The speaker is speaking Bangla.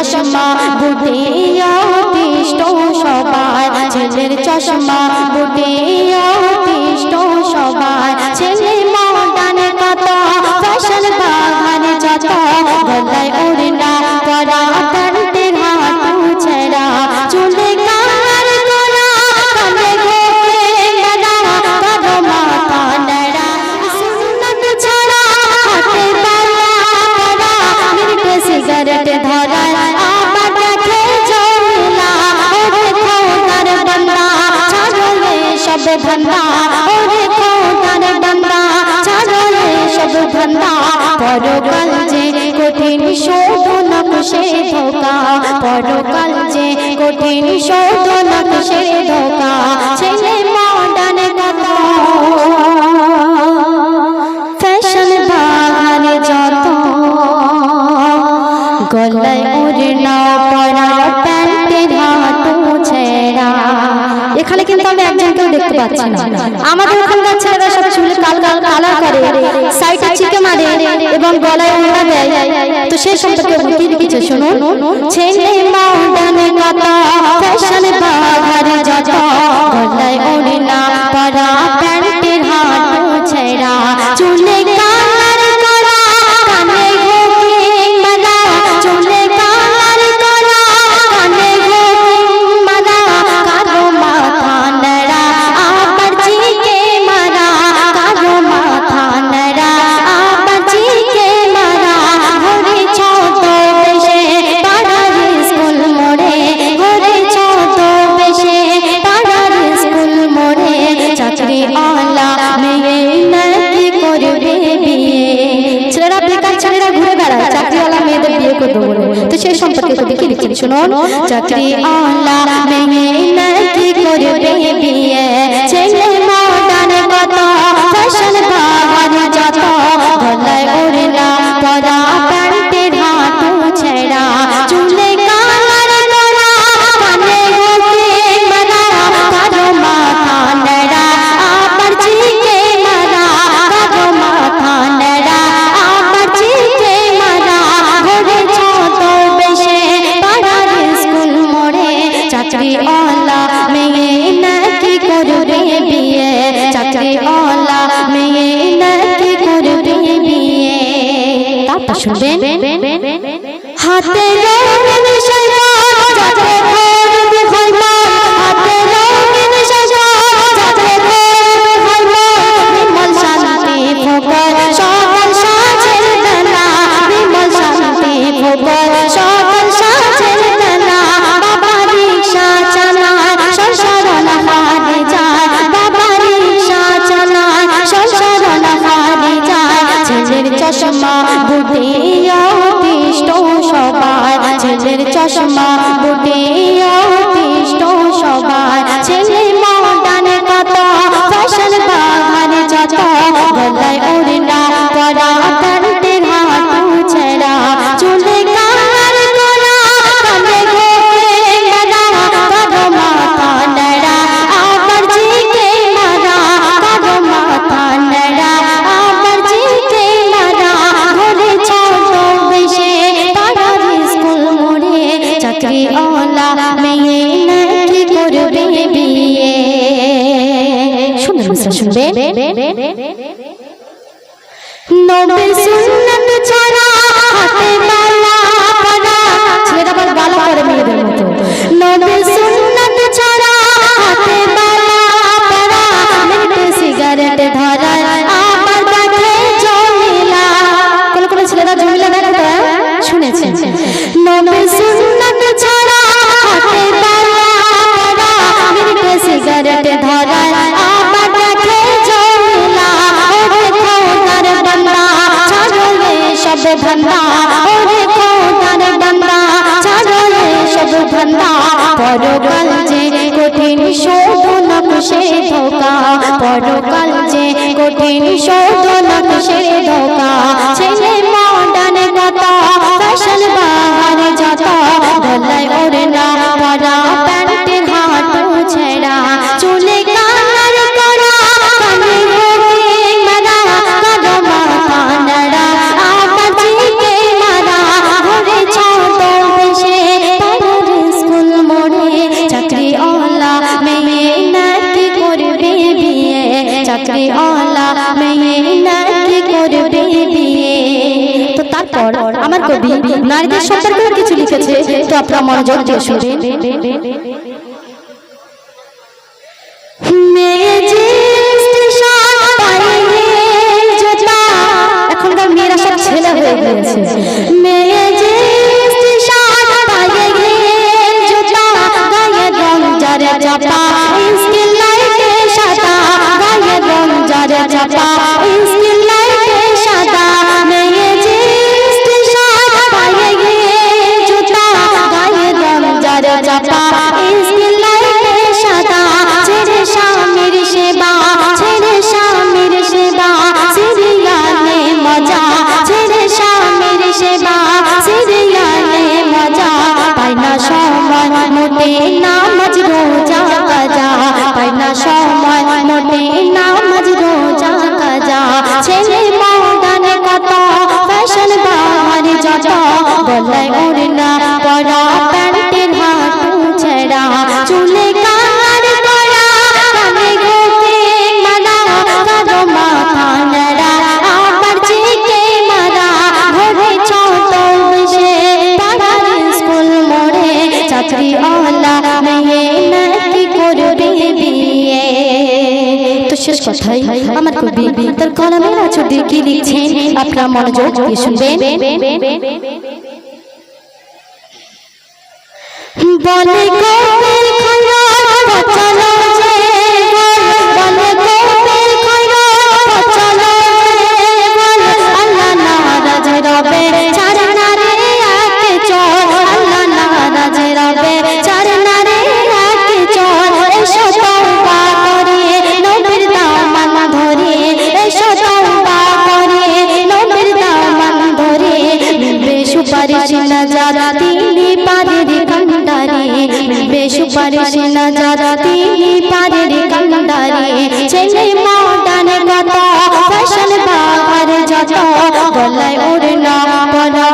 চশমা বুদ্ধি অতিষ্ঠ সবার ছেলের চশমা বুদ্ধি পরকাল যে কঠিন শোধনক সে ধোকা। পরকাল যে কঠিন শোধনক সে ধোকা। দেখতে পাচ্ছি না। আমাদের ওখানকার ছেলেরা সব চুলে কাল কাল কালার করে সাইডে চিকে মারে এবং গলায় ওড়না দেয়। তো সেই সম্পর্কে বুদ্ধি কিছু শুনুন ছেলে মডানে কথা ফ্যাশন বাহারে যত। গলায় ওড়না শুনুন চাকরি আলা চাকরি ওলা মেয়ে নাকি করবে বিয়ে? চাকরি ওলা মেয়ে নাকি করবে বিয়ে? তারপর শুনবেন হাতে চশমা ফুটে আসবেন নবীর সুন্নাত ছাড়া হাতে মালা পরা ছেলেরা বল গালা করে মেয়েদের মতো। নবীর সুন্নাত ছাড়া হাতে মালা পরা মেয়েতে সিগারেট ধরা আমার কাছে জমিলা। কোন কোন ছেলেরা জমিলা দেখে হ্যাঁ? শুনেছে নবীর সুন্নাত সব ধান্দা, ওরে খোদার বান্দা ছাড়ো সব ধান্দা। পরকাল যে কঠিন শোধন সে ধোকা, পরকাল যে কঠিন শোধন সে ধোকা করবে তো তারপর আমার কবি নারীদের সম্পর্কে কিছু লিখেছে। তো আপনার মনোযোগ দিয়ে শেষ কথাই আমার কবি তার কলমে আচর দিয়ে কি লিখছেন? আপনার মনোযোগ দিয়ে শুনবেন। বলে যারা তিনি পারের কান্ডারে মিলবে সুপারিশ না যারা তিনি পারের কান্ডারে। ছেলে মডান কত ফ্যাশন বাহার যত, গলায় ওড়না পরা